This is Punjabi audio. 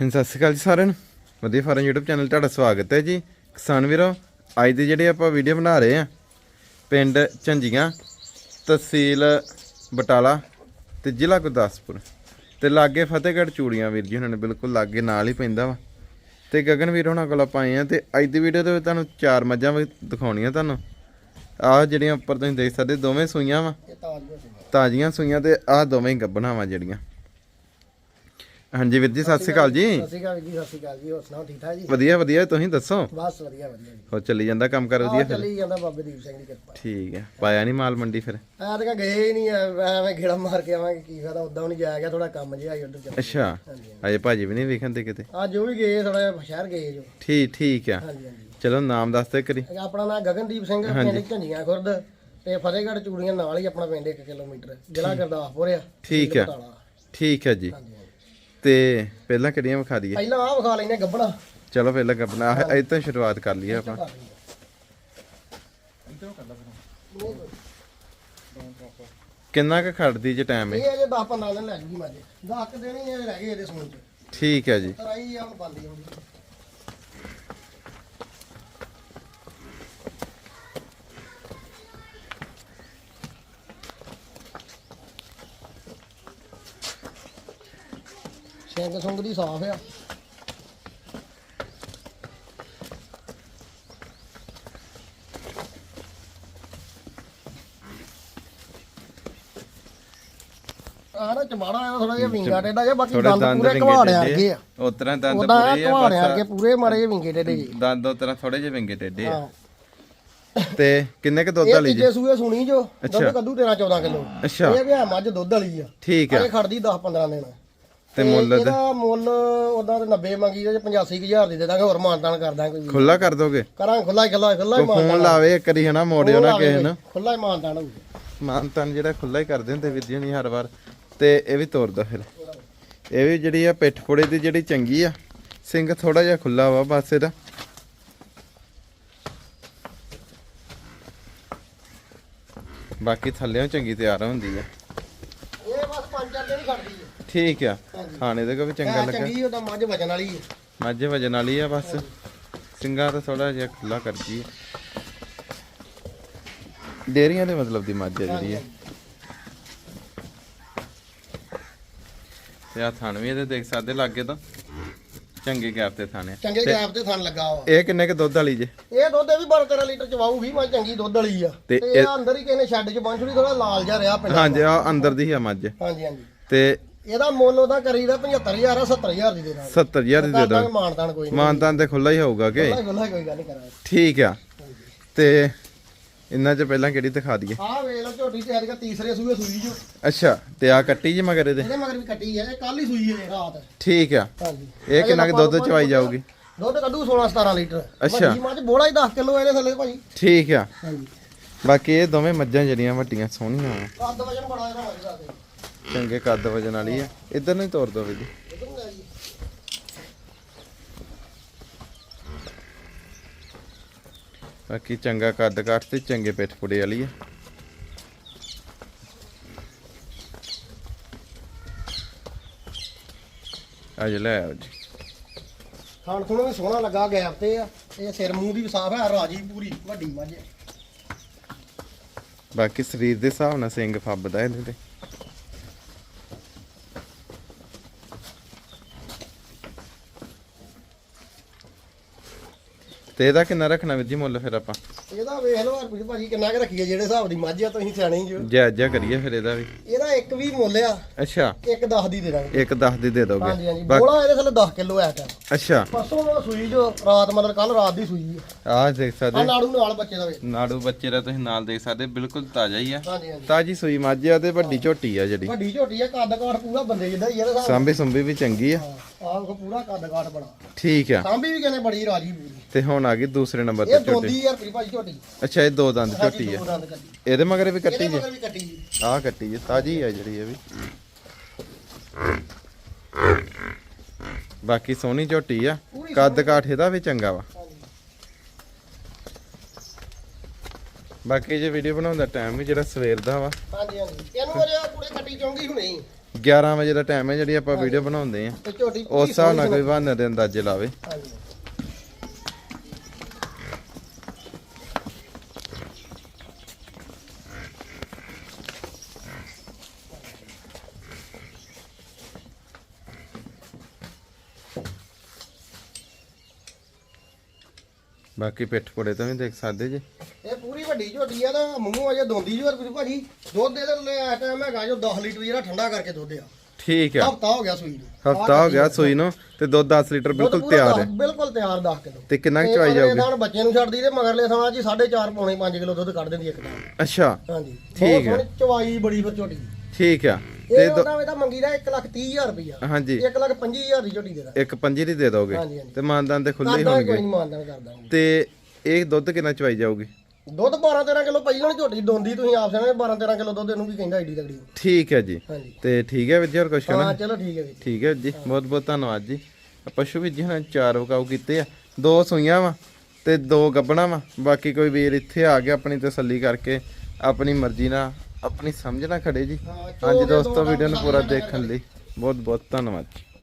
ਹਾਂਜੀ, ਸਤਿ ਸ਼੍ਰੀ ਅਕਾਲ ਜੀ ਸਾਰਿਆਂ ਨੂੰ। ਵਧੀਆ ਫਾਰਮ YouTube ਚੈਨਲ ਤੁਹਾਡਾ ਸਵਾਗਤ ਹੈ ਜੀ। ਕਿਸਾਨ ਵੀਰੋ, ਅੱਜ ਦੀ ਜਿਹੜੀ ਆਪਾਂ ਵੀਡੀਓ ਬਣਾ ਰਹੇ ਆ ਪਿੰਡ ਝੰਜੀਆਂ, ਤਹਿਸੀਲ ਬਟਾਲਾ ਤੇ ਜ਼ਿਲ੍ਹਾ ਗੁਰਦਾਸਪੁਰ ਤੇ ਲਾਗੇ ਫਤਿਹਗੜ੍ਹ ਚੂੜੀਆਂ ਵੀਰ ਜੀ ਉਹਨਾਂ ਨੇ ਬਿਲਕੁਲ ਲਾਗੇ ਨਾਲ ਹੀ ਪੈਂਦਾ ਵਾ। ਤੇ ਗਗਨ ਵੀਰ ਉਹਨਾਂ ਕੋਲ ਆਪਾਂ ਆਏ ਆ ਤੇ ਅੱਜ ਦੀ ਵੀਡੀਓ ਦੇ ਵਿੱਚ ਤੁਹਾਨੂੰ ਚਾਰ ਮੱਝਾਂ ਵੀ ਦਿਖਾਉਣੀਆਂ ਤੁਹਾਨੂੰ। ਆਹ ਜਿਹੜੀਆਂ ਉੱਪਰ ਤੁਸੀਂ ਦੇਖ ਸਕਦੇ, ਦੋਵੇਂ ਸੂਈਆਂ ਵਾ। ਤਾਜ਼ੀਆਂ ਸੂਈਆਂ ਤੇ ਆਹ ਦੋਵੇਂ ਹੀ ਗੱਭਣਾ ਵਾ ਜਿਹੜੀਆਂ। ਹਾਂਜੀ ਵੀਰ ਜੀ ਸਤਿ ਸ਼੍ਰੀ ਅਕਾਲ ਜੀ। ਸਤਿ ਸ਼੍ਰੀ ਅਕਾਲ ਜੀ ਸਤਿ ਸ਼੍ਰੀ ਅਕਾਲ ਜੀ ਹੋਰ ਸੁਣਾਓ ਠੀਕ ਠਾਕ ਜੀ? ਵਧੀਆ ਵਧੀਆ ਤੁਸੀਂ ਦੱਸੋ? ਬਸ ਵਧੀਆ ਵਧੀਆ ਜੀ। ਹੋ ਚੱਲੀ ਜਾਂਦਾ ਕੰਮ ਕਰ ਵਧੀਆ ਆਹ ਫਿਰ ਚੱਲੀ ਜਾਂਦਾ ਬਾਬੇ ਦੀਪ ਸਿੰਘ ਦੀ ਕਿਰਪਾ। ਠੀਕ ਹੈ ਪਾਇਆ ਨਹੀਂ ਮਾਲ ਮੰਡੀ ਫਿਰ? ਆ ਤਾਂ ਗਏ ਹੀ ਨਹੀਂ ਐ- ਐਵੇਂ ਗੇੜਾ ਮਾਰ ਕੇ ਆਵਾਂਗੇ ਕੀ ਫਾਇਦਾ ਉਦਾਂ ਨਹੀਂ ਜਾਇਆ ਗਿਆ ਥੋੜਾ ਕੰਮ ਜਿਹਾ ਆਈ ਉਧਰ ਚੱਲ ਅੱਛਾ ਹਾਂਜੀ ਅਜੇ ਭਾਜੀ ਵੀ ਨਹੀਂ ਵੇਖਣ ਕਿਤੇ? ਅੱਜ ਉਹ ਵੀ ਗਏ ਥੋੜਾ ਜਿਹਾ ਸ਼ਹਿਰ ਗਏ ਜੋ। ਠੀਕ ਠੀਕ ਆ। ਹਾਂਜੀ ਹਾਂਜੀ। ਚਲੋ ਨਾਮ ਦੱਸ ਦੇ ਕਰੀ ਆਪਣਾ ਨਾਮ ਗਗਨਦੀਪ ਸਿੰਘ ਪਿੰਡ ਝੰਡੀਆਂ ਖੁਰਦ ਤੇ ਫਤਿਹਗੜ੍ਹ ਚੂੜੀਆਂ ਨਾਲ ਹੀ ਆਪਣਾ ਪਿੰਡ 1 ਕਿਲੋਮੀਟਰ ਜ਼ਿਲ੍ਹਾ ਗੁਰਦਾਸਪੁਰ ਆ ਠੀਕ ਆ। ਬਟਾਲਾ। ਠੀਕ ਹੈ ਜੀ। ਤੇ ਪਹਿਲਾਂ ਕਿਹੜੀਆਂ ਵਿਖਾ ਦਈਏ? ਪਹਿਲਾਂ ਆਹ ਵਿਖਾ ਲੈਨੇ ਗੱਬਣਾ। ਚਲੋ ਪਹਿਲਾਂ ਆਪਣਾ ਇਹ ਤੋਂ ਸ਼ੁਰੂਆਤ ਕਰ ਲਈਏ ਆਪਾਂ। ਕਿੰਨਾ ਕੁ ਖੜਦੀ ਜੇ ਟਾਈਮ ਇਹ? ਅਜੇ 10 15 ਦਿਨ ਲੈ ਜੂਗੀ ਮਾਜੇ। 10 ਦਿਨ ਹੀ ਇਹ ਰਹਿ ਗਏ ਇਹਦੇ ਸੂਣ ਚ। ਠੀਕ ਹੈ ਜੀ। ਤਰਾਈ ਆ ਹੁਣ ਪਾਉਂਦੀ ਹੁੰਦੀ ਸਿੰਘ ਸੁੰਗ ਦੀ ਸਾਫ਼ ਆ। ਨਾ ਚਮਾੜਾ ਆ ਥੋੜਾ ਜਿਹਾ ਵਿੰਗਾ ਟੇਡਾ ਜਿਹਾ ਬਾਕੀ ਥੋੜੇ ਦੰਦ ਪੂਰੇ ਟੇਢੇ ਅੱਗੇ ਆ। ਉਸ ਤਰ੍ਹਾਂ ਦੰਦ ਪੂਰੇ ਆ ਘਵਾੜਿਆ ਬਸ ਅੱਗੇ ਪੂਰੇ ਮਾਰੇ ਵਿੰਗੇ ਟੇਡੇ ਜੀ ਦੰਦ ਉਸ ਤਰ੍ਹਾਂ ਥੋੜੇ ਜਿਹੇ ਵਿੰਗੇ ਟੇਢੇ ਆ। ਤੇ ਕਿੰਨੇ ਕ ਦੁੱਧ ਇਹ ਵਾਲੀ ਜੀ? ਤੀਜੇ ਸੂਏ ਸੁਣੀ ਜੋ। ਦੁੱਧ। ਕੱਦੂ 13 14 ਕਿਲੋ। ਅੱਛਾ। ਇਹ ਵੀ ਮੱਝ ਦੁੱਧ ਵਾਲੀ ਆ। ਠੀਕ ਆ। ਇਹ ਖੜਦੀ 10 15 ਦਿਨ। ਤੇ ਮੁੱਲ ਇਹਦਾ ਮੁੱਲ ਉਹਦਾ ਤੇ 90 ਮੰਗੀ ਤੇ 85000 ਦੀ ਦੇ ਦਾਂਗੇ ਹੋਰ ਮਾਨਤਾਨ ਕਰ ਦਾਂਗੇ ਕੋਈ। ਖੁੱਲਾ ਕਰ ਦੋਗੇ? ਕਰਾਂ ਖੁੱਲਾ ਹੀ ਖੁੱਲਾ ਖੁੱਲਾ ਹੀ ਫੋਨ ਮਾਨਤਾਨ। ਲਾਵੇ ਇੱਕ ਵਾਰੀ ਹਨਾ ਮੋੜਿਓ ਨਾ ਕਿਸੇ ਨੂੰ। ਖੁੱਲਾ ਹੀ ਮਾਨਤਾਨ ਹੋਊ ਮਾਨ ਤਨ ਜਿਹੜਾ ਖੁੱਲਾ ਹੀ ਕਰਦੇ ਹੁੰਦੇ ਜੀ ਨਹੀਂ ਹਰ ਵਾਰ। ਤੇ ਇਹ ਵੀ ਤੋਰਦਾ ਫਿਰ। ਇਹ ਵੀ ਜਿਹੜੀ ਆ ਪਿੱਠ ਫੋੜੇ ਦੀ ਜਿਹੜੀ ਚੰਗੀ ਆ ਸਿੰਘ ਥੋੜਾ ਜਿਹਾ ਖੁੱਲਾ ਵਾ ਬਸ ਇਹਦਾ। ਬਾਕੀ ਥੱਲੇੋਂ ਚੰਗੀ ਤਿਆਰ ਹੁੰਦੀ ਆ। ਇਹ ਬਸ ਪੰਜ ਚਾਰ ਦਿਨ ਹੀ ਖੜਦੀ ਹੈ ਠੀਕ ਆ। ਖਾਣੇ ਦੇ ਵੀ ਚੰਗਾ ਹੈ ਲੱਗਾ। ਚੰਗੀ ਉਹਦਾ ਮੱਝ ਵਜਣ ਵਾਲੀ ਹੈ ਮੱਝ ਵਜਨ ਵਾਲੀ ਆ ਬਸ। ਸਿੰਘਾਂ ਤਾਂ ਥੋੜਾ ਜਿਹਾ ਖੁੱਲਾ ਕਰਦੀ ਆ। ਡੇਰੀਆਂ ਦੇ ਮਤਲਬ ਦੀ ਮੱਝ ਜਿਹੜੀ ਆ। ਤੇ ਆ ਥਣ ਵੀ ਇਹਦੇ ਦੇਖ ਸਕਦੇ ਲਾਗੇ ਤਾਂ। ਚੰਗੇ ਗੈਪ ਤੇ ਥਾਣੇ ਚੰਗੇ ਗੈਪ ਤੇ ਥਣ ਲੱਗਾ ਵਾ। ਇਹ ਕਿੰਨੇ ਕ ਦੁੱਧ ਵਾਲੀ ਜੇ? ਇਹ ਦੁੱਧ ਵੀ 12 13 ਲੀਟਰ ਚਵਾਊਗੀ ਮੱਝ ਚੰਗੀ ਦੁੱਧ ਵਾਲੀ ਆ। ਤੇ ਇਹ ਅੰਦਰ ਹੀ ਕਿਸੇ ਨੇ ਸ਼ੈੱਡ 'ਚ ਬੰਨ੍ਹਣੀ ਥੋੜਾ ਲਾਲ ਜਿਹਾ ਰਿਹਾ ਪਿੰਡ ਹਾਂਜੀ ਆ ਅੰਦਰ ਦੀ ਆ ਮੱਝ। ਹਾਂਜੀ ਹਾਂਜੀ। ਤੇ ਇਹਦਾ ਮੁੱਲ ਉਹਦਾ ਕਰੀਦਾ 75000 ਆ 70000 ਦੀ ਦੇ ਦਾਂਗੇ। 70000 ਦੀ ਦੇ ਦਾਂਗੇ। ਮਾਨਤਾਨ ਕੋਈ ਨਹੀਂ। ਮਾਨਤਾਨ ਤੇ ਖੁੱਲਾ ਹੀ ਹੋਊਗਾ ਕਿ? ਗੁੱਲਾ ਕੋਈ ਗੱਲ ਨਹੀਂ ਕਰਾਂਗੇ। ਠੀਕ ਆ। ਤੇ ਇੰਨਾ ਚ ਪਹਿਲਾਂ ਕਿਹੜੀ ਦਿਖਾ ਦਈਏ? ਆਹ ਵੇਖ ਲਓ ਝੋਟੀ ਤੇ ਅੱਜ ਤੀਸਰੇ ਸੂਏ ਸੂਈ ਜੋ ਅੱਛਾ ਤੇ ਆ ਕੱਟੀ ਜੀ ਮਗਰ ਇਹਦੇ? ਇਹਦੇ ਮਗਰ ਵੀ ਕੱਟੀ ਹੈ ਇਹ ਕੱਲ ਹੀ ਸੂਈ ਹੈ ਰਾਤ। ਠੀਕ ਆ। ਹਾਂਜੀ। ਇਹ ਕਿੰਨਾ ਕੁ ਦੁੱਧ ਚਵਾਈ ਜਾਊਗੀ? ਦੁੱਧ ਕੱਢੂ 16 17 ਲੀਟਰ। ਅੱਛਾ। ਵੱਡੀ ਮੱਝ ਬੋਲਾ ਹੀ 10 ਕਿਲੋ ਇਹਦੇ ਥੱਲੇ ਭਾਜੀ। ਠੀਕ ਆ। ਹਾਂਜੀ। ਬਾਕੀ ਇਹ ਦੋਵੇਂ ਮੱਝਾਂ ਜਿਹੜੀਆਂ ਵੱਡੀਆਂ ਸੋਹਣੀਆਂ ਆ। ਕੱਦ ਵਜਨ ਬੜਾ ਇਹਦਾ ਮੱਝ ਦਾ ਚੰਗੇ ਕੱਦ ਵਜਨ ਵਾਲੀ ਆ। ਇੱਧਰ ਨੂੰ ਹੀ ਤੋਰ ਦੋ ਵੀ ਜੀ। ਇਧਰ ਨੂੰ ਲੈ ਜੀ ਬਾਕੀ ਚੰਗਾ ਕੱਦ ਕਾਠ ਤੇ ਚੰਗੇ ਪਿੱਠ ਪੁੜੇ ਵਾਲੀ ਆ। ਅੱਜ ਲੈ ਆਓ ਜੀ। ਖਾਣ ਖੁਣ ਵੀ ਸੋਹਣਾ ਲੱਗਾ ਗੈਪ ਤੇ ਆ। ਇਹ ਸਿਰ ਮੂੰਹ ਵੀ ਸਾਫ਼ ਹੈ ਰਾਜੀ ਪੂਰੀ ਵੱਡੀ ਮੱਝ। ਬਾਕੀ ਸਰੀਰ ਦੇ ਹਿਸਾਬ ਨਾਲ ਸਿੰਘ ਫੱਬਦਾ ਇਹਦੇ ਤੇ। ਤੇ ਇਹਦਾ ਕਿੰਨਾ ਰੱਖਣਾ ਵੀਰ ਜੀ ਮੁੱਲ ਫਿਰ ਆਪਾਂ? ਇਹਦਾ ਵੇਖ ਲਓ ਹਰਪ੍ਰੀਤ ਭਾਜੀ ਕਿੰਨਾ ਕੁ ਰੱਖੀਏ ਜਿਹੜੇ ਹਿਸਾਬ ਦੀ ਮੱਝ ਆ ਤੁਸੀਂ ਸਿਆਣੇ ਜੋ ਜਾਇਜ਼ ਕਰੀਏ ਫਿਰ ਇਹਦਾ ਵੀ। ਇਹਦਾ ਇੱਕ ਵੀ ਮੁੱਲ ਆ ਅੱਛਾ। ਇੱਕ 10 ਦੀ ਦੇ ਦਾਂਗੇ। ਇੱਕ 10 ਦੀ ਦੇ ਦੋਗੇ। ਹਾਂਜੀ ਹਾਂਜੀ। ਬੋਲਾ ਇਹਦੇ ਥੱਲੇ 10 ਕਿਲੋ ਆ। ਟਾਈਮ ਅੱਛਾ। ਪਰਸੋਂ ਉਹ ਸੂਈ ਜੋ ਰਾਤ ਮਤਲਬ ਕੱਲ ਰਾਤ ਦੀ ਸੂਈ ਆ। ਆਹ ਦੇਖ ਆ ਸਕਦੇ ਨਾੜੂ ਨਾਲ ਬੱਚੇ ਦਾ ਵੇ ਨਾੜੂ ਬੱਚੇ ਦਾ ਤੁਸੀਂ ਨਾਲ ਦੇਖ ਸਕਦੇ ਬਿਲਕੁਲ ਤਾਜ਼ਾ ਹੀ ਆ। ਹਾਂਜੀ ਹਾਂਜੀ। ਤਾਜੀ ਸੂਈ ਮੱਝ ਆ ਤੇ ਵੱਡੀ ਝੋਟੀ ਆ ਜਿਹੜੀ। ਵੱਡੀ ਝੋਟੀ ਆ ਕੱਦ ਕਾਠ ਪੂਰਾ ਬੰਦੇ ਜਿੱਦਾਂ ਹੀ ਆ ਇਹਦਾ ਸਾਂਭੀ ਸੁੰਭੀ ਵੀ ਚੰਗੀ ਆ। ਆਹ ਪੂਰਾ ਕੱਦ ਕਾਠ ਬੜਾ। ਠੀਕ ਆ। ਸਾਂਭੀ ਵੀ ਕਹਿੰਦੇ ਬੜੀ ਰਾਜੀ ਪੂਰੀ ਤੇ ਹੁਣ ਆ ਗਈ ਦੂਸਰੇ ਨੰਬਰ ਇਹ ਤੇ ਝੋਟੀ। ਦੋਦੀ ਯਾਰ ਪ੍ਰੀ ਭਾਜੀ ਝੋਟੀ। ਅੱਛਾ ਇਹ ਦੋ ਦੰਦ ਝੋਟੀ ਆ। ਇਹਦੇ ਮਗਰ ਵੀ ਕੱਟੀ ਇਹਦੇ ਜੇ? ਮਗਰ ਵੀ ਕੱਟੀ ਜੀ। ਆਹ ਕੱਟੀ ਜੇ ਤਾਜੀ ਆ ਜਿਹੜੀ ਇਹ ਵੀ। ਬਾਕੀ ਸੋਹਣੀ ਝੋਟੀ ਆ। ਪੂਰੀ ਕੱਦ ਕਾਠ ਇਹਦਾ ਵੀ ਚੰਗਾ ਵਾ। ਬਾਕੀ ਜੇ ਵੀਡੀਓ ਬਣਾਉਣ ਦਾ ਟਾਈਮ ਵੀ ਜਿਹੜਾ ਸਵੇਰ ਦਾ ਵਾ। ਹਾਂਜੀ ਹਾਂਜੀ। ਇਹਨੂੰ ਅਜੇ ਕੁੜੇ ਕੱਟੀ ਚਾਉਂਗੀ ਹੁਣੇ ਹੀ। 11 ਵਜੇ ਦਾ ਟਾਈਮ ਹੈ ਜਿਹੜੀ ਆਪਾਂ ਵੀਡੀਓ ਬਣਾਉਂਦੇ ਆ। ਤੇ ਝੋਟੀ ਉਸ ਹਿਸਾਬ ਨਾਲ ਕੋਈ ਬਹਾਨੇ ਦੇ ਅੰਦਾਜ਼ੇ ਲਾਵੇ। ਹਾਂਜੀ। ਬਾਕੀ ਪਿੱਠ ਪੁੜੇ ਤੋਂ ਵੀ ਦੇਖ ਸਕਦੇ ਜੀ। ਇਹ ਪੂਰੀ ਵੱਡੀ ਝੋਟੀ ਆ ਤਾਂ ਮੂੰਹ ਅਜੇ ਦੋਂਦੀ ਜੂ ਰੁਪਏ ਭਾਜੀ। ਦੁੱਧ ਦੇ ਲੈ ਆ ਟਾਈਮ ਹੈਗਾ ਜੋ 10 ਲੀਟਰ ਜਿਹੜਾ ਠੰਡਾ ਕਰਕੇ ਦੁੱਧ ਆ। ਠੀਕ ਆ। ਹਫਤਾ ਹੋ ਗਿਆ ਸੂਈ ਨੂੰ। ਹਫਤਾ ਹੋ ਗਿਆ ਸੂਈ ਨੂੰ ਤੇ ਦੁੱਧ 10 ਲੀਟਰ ਬਿਲਕੁਲ ਤਿਆਰ ਹੈ। ਬਿਲਕੁਲ ਤਿਆਰ 10 ਕਿਲੋ ਤੇ ਕਿੰਨਾ ਕੁ ਜਾਊਗੀ? ਥਾਣ ਬੱਚੇ ਨੂੰ ਛੱਡਦੀ ਤੇ ਮਗਰਲੇ ਥਾਂ ਜੀ 4.5 ਪੌਣੇ 5 ਕਿਲੋ ਦੁੱਧ ਕੱਢ ਦਿੰਦੀ ਇੱਕ ਟਾਈਮ ਅੱਛਾ। ਹਾਂਜੀ। ਠੀਕ ਹੈ। ਚਵਾਈ ਬੜੀ ਫਿਰ ਝੋਟੀ। ਠੀਕ ਆ। ਤੇ ਇਹ ਉਹਦਾ ਇਹਦਾ ਮੰਗੀ ਦਾ 1 ਲੱਖ 30 ਹਜ਼ਾਰ ਰੁਪਇਆ ਹਾਂਜੀ। 1 ਲੱਖ 25 ਹਜ਼ਾਰ ਦੀ ਝੋਟੀ ਦੇ ਦਾ ਇੱਕ ਪੰਜੀ ਦੀ ਦੇ ਦੋਗੇ? ਹਾਂਜੀ, ਹਾਂਜੀ। ਤੇ ਮਾਨਦਾਨ ਤੇ ਖੁੱਲੇ ਕਰਦਾ ਕੋਈ ਹੋਣਗੇ? ਨਹੀਂ ਮਾਨਦਾਨ ਕਰਦਾ ਤੇ ਇਹ ਦੁੱਧ ਕਿੰਨਾ ਚਵਾਈ ਜਾਊਗੀ? ਦੁੱਧ 12 13 ਕਿਲੋ ਪਈ ਜਾਣੀ ਝੋਟੀ ਦੋਂਦੀ ਤੁਸੀਂ ਆਪ ਜਾਣੇ 12 13 ਕਿਲੋ ਦੁੱਧ ਇਹਨੂੰ ਵੀ ਕਹਿੰਦਾ ਏਡੀ ਤਗੜੀ ਠੀਕ ਹੈ ਜੀ। ਹਾਂਜੀ। ਤੇ ਠੀਕ ਹੈ ਵੀਰ ਜੀ ਹੋਰ ਕੁਛ ਕਹਿਣਾ? ਹਾਂ ਚਲੋ ਠੀਕ ਹੈ ਜੀ। ਠੀਕ ਹੈ ਜੀ ਬਹੁਤ ਬਹੁਤ ਧੰਨਵਾਦ ਜੀ। ਪਸ਼ੂ ਵੀ ਜੀ ਹਾਂ ਚਾਰ ਵਕਾਉ ਕੀਤੇ ਆ। ਦੋ ਸੂਈਆਂ ਵਾ ਤੇ ਦੋ ਗੱਬਣਾ ਵਾ। ਬਾਕੀ ਕੋਈ ਵੀਰ ਇੱਥੇ ਆ ਕੇ ਆਪਣੀ ਤਸੱਲੀ ਕਰਕੇ ਆਪਣੀ ਮਰਜ਼ੀ ਨਾਲ ਆਪਣੀ ਸਮਝ ਨਾਲ ਖੜੇ ਜੀ। ਹਾਂਜੀ ਦੋਸਤੋ ਵੀਡੀਓ ਨੂੰ ਪੂਰਾ ਦੇਖਣ ਲਈ ਬਹੁਤ ਬਹੁਤ ਧੰਨਵਾਦ ਜੀ।